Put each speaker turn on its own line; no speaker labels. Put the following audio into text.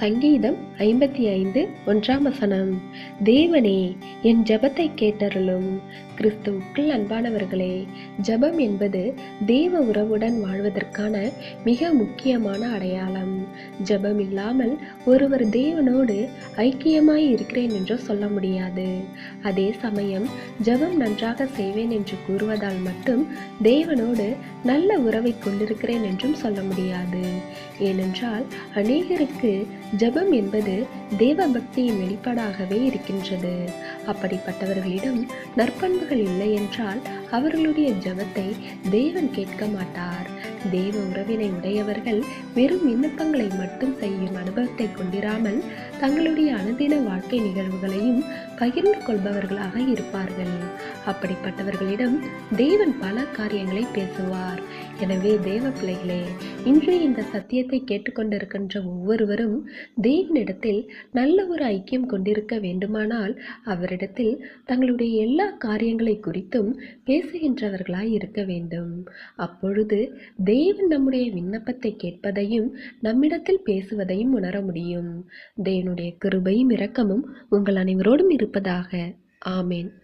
சங்கீதம் ஐம்பத்தி ஐந்து ஒன்றாம் வசனம். தேவனே என் ஜபத்தை கேட்டருளும். கிறிஸ்துவுக்குள் அன்பானவர்களே ஜெபம் என்பது தேவ உறவுடன் வாழ்வதற்கான மிக முக்கியமான அடையாளம். ஜெபம் இல்லாமல் ஒருவர் தேவனோடு ஐக்கியமாய் இருக்கிறேன் என்று சொல்ல முடியாது. அதே சமயம் ஜெபம் நன்றாக செய்வேன் என்று கூறுவதால் மட்டும் தேவனோடு நல்ல உறவை கொண்டிருக்கிறேன் என்றும் சொல்ல முடியாது. ஏனென்றால் அநேகருக்கு ஜெபம் என்பது தேவ பக்தியின் வெளிப்பாடாகவே இருக்கின்றது. அப்படிப்பட்டவர்களிடம் நற்பண்புகள் இல்லை என்றால் அவர்களுடைய ஜெபத்தை தேவன் கேட்க மாட்டார். தேவ உறவினை உடையவர்கள் வெறும் விண்ணப்பங்களை மட்டும் செய்யும் அனுபவத்தை கொண்டிராமல் தங்களுடைய அனுதின வாழ்க்கை நிகழ்வுகளையும் பகிர்ந்து கொள்பவர்களாக இருப்பார்கள். அப்படிப்பட்டவர்களிடம் தேவன் பல காரியங்களை பேசுவார். எனவே தேவ பிள்ளைகளே இன்று இந்த சத்தியத்தை கேட்டுக்கொண்டிருக்கின்ற ஒவ்வொருவரும் தேவனிடத்தில் நல்ல ஒரு ஐக்கியம் கொண்டிருக்க வேண்டுமானால் அவரிடத்தில் தங்களுடைய எல்லா காரியங்களை குறித்தும் பேசுகின்றவர்களாய் இருக்க வேண்டும். அப்பொழுது தேவன் நம்முடைய விண்ணப்பத்தை கேட்பதையும் நம்மிடத்தில் பேசுவதையும் உணர முடியும். தேவனுடைய கிருபையும் இரக்கமும் உங்கள் அனைவரோடும் இருப்பதாக. ஆமேன்.